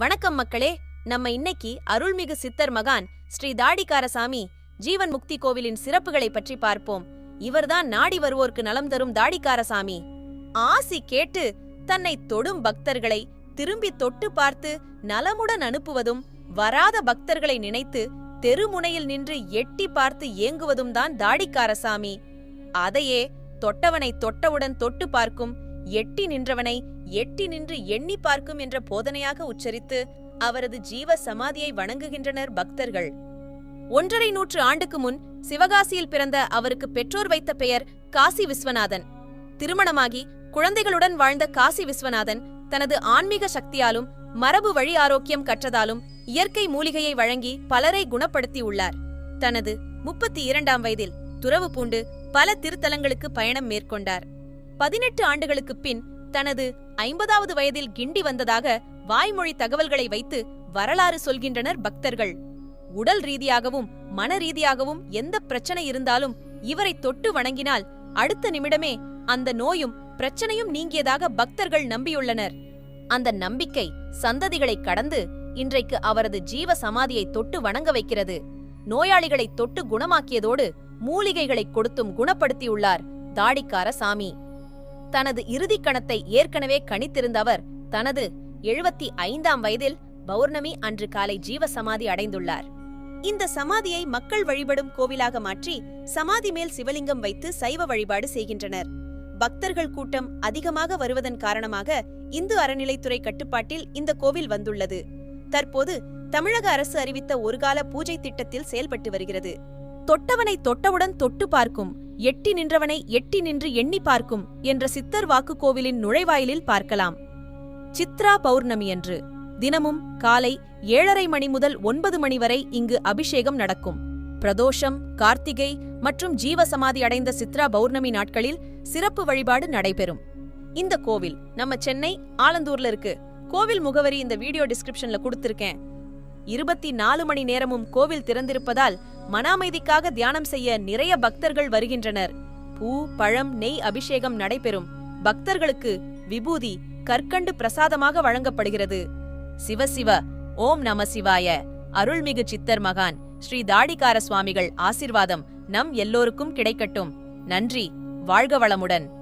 வணக்கம் மக்களே. நம்ம இன்னைக்கு அருள்மிகு சித்தர் மகான் ஸ்ரீ தாடிக்காரசாமி ஜீவன் முக்தி கோவிலின் சிறப்புகளை பற்றி பார்ப்போம். இவர்தான் நாடி வருவோர்க்கு நலம் தரும் தாடிக்காரசாமி. ஆசி கேட்டு தன்னை தொடும் பக்தர்களை திரும்பி தொட்டு பார்த்து நலமுடன் அனுப்புவதும் வராத பக்தர்களை நினைத்து தெருமுனையில் நின்று எட்டி பார்த்து ஏங்குவதும் தான் தாடிக்காரசாமி. அதையே தொட்டவனை தொட்டவுடன் தொட்டு பார்க்கும் எட்டி நின்றவனை எட்டி நின்று எண்ணி பார்க்கும் என்ற போதனையாக உச்சரித்து அவரது ஜீவ சமாதியை வணங்குகின்றனர் பக்தர்கள். ஒன்றரை நூற்று ஆண்டுக்கு முன் சிவகாசியில் பிறந்த அவருக்கு பெற்றோர் வைத்த பெயர் காசி விஸ்வநாதன். திருமணமாகி குழந்தைகளுடன் வாழ்ந்த காசி விஸ்வநாதன் தனது ஆன்மீக சக்தியாலும் மரபு வழி ஆரோக்கியம் கற்றதாலும் இயற்கை மூலிகையை வழங்கி பலரை குணப்படுத்தியுள்ளார் தனது முப்பத்தி இரண்டாம் வயதில் துறவு பூண்டு பல திருத்தலங்களுக்கு பயணம் மேற்கொண்டார். பதினெட்டு ஆண்டுகளுக்குப் பின் தனது ஐம்பதாவது வயதில் கிண்டி வந்ததாக வாய்மொழி தகவல்களை வைத்து வரலாறு சொல்கின்றனர் பக்தர்கள். உடல் ரீதியாகவும் மன ரீதியாகவும் எந்த பிரச்சனை இருந்தாலும் இவரை தொட்டு வணங்கினால் அடுத்த நிமிடமே அந்த நோயும் பிரச்சனையும் நீங்கியதாக பக்தர்கள் நம்பியுள்ளனர். அந்த நம்பிக்கை சந்ததிகளை கடந்து இன்றைக்கு அவரது ஜீவ சமாதியை தொட்டு வணங்க வைக்கிறது. நோயாளிகளை தொட்டு குணமாக்கியதோடு மூலிகைகளை கொடுத்தும் குணப்படுத்தியுள்ளார் தாடிக்கார சாமி தனது இறுதிக் கணத்தை ஏற்கனவே கணித்திருந்த அவர் தனது எழுபத்தி ஐந்தாம் வயதில் பௌர்ணமி அன்று காலை ஜீவ சமாதி அடைந்துள்ளார். இந்த சமாதியை மக்கள் வழிபடும் கோவிலாக மாற்றி சமாதி மேல் சிவலிங்கம் வைத்து சைவ வழிபாடு செய்கின்றனர். பக்தர்கள் கூட்டம் அதிகமாக வருவதன் காரணமாக இந்து அறநிலைத்துறை கட்டுப்பாட்டில் இந்த கோவில் வந்துள்ளது. தற்போது தமிழக அரசு அறிவித்த ஒருகால பூஜை திட்டத்தில் செயல்பட்டு வருகிறது. தொட்டவனை தொட்டவுடன் தொட்டு பார்க்கும் எட்டி நின்றவனை எட்டி நின்று எண்ணி பார்க்கும் என்ற சித்தர் வாக்கு கோவிலின் நுழைவாயிலில் பார்க்கலாம். சித்ரா பௌர்ணமியன்று தினமும் காலை ஏழரை மணி முதல் ஒன்பது மணி வரை இங்கு அபிஷேகம் நடக்கும். பிரதோஷம் கார்த்திகை மற்றும் ஜீவசமாதி அடைந்த சித்ரா பௌர்ணமி நாட்களில் சிறப்பு வழிபாடு நடைபெறும். இந்த கோவில் நம்ம சென்னை ஆலந்தூர்ல இருக்கு. கோவில் முகவரி இந்த வீடியோ டிஸ்கிரிப்ஷன்ல கொடுத்திருக்கேன். இருபத்தி நாலு மணி நேரமும் கோவில் திறந்திருப்பதால் மன அமைதிக்காக தியானம் செய்ய நிறைய பக்தர்கள் வருகின்றனர். பூ பழம் நெய் அபிஷேகம் நடைபெறும். பக்தர்களுக்கு விபூதி கற்கண்டு பிரசாதமாக வழங்கப்படுகிறது. சிவ சிவ ஓம் நம சிவாய. அருள்மிகு சித்தர் மகான் ஸ்ரீ தாடிகார சுவாமிகள் ஆசிர்வாதம் நம் எல்லோருக்கும் கிடைக்கட்டும். நன்றி வாழ்க வளமுடன்.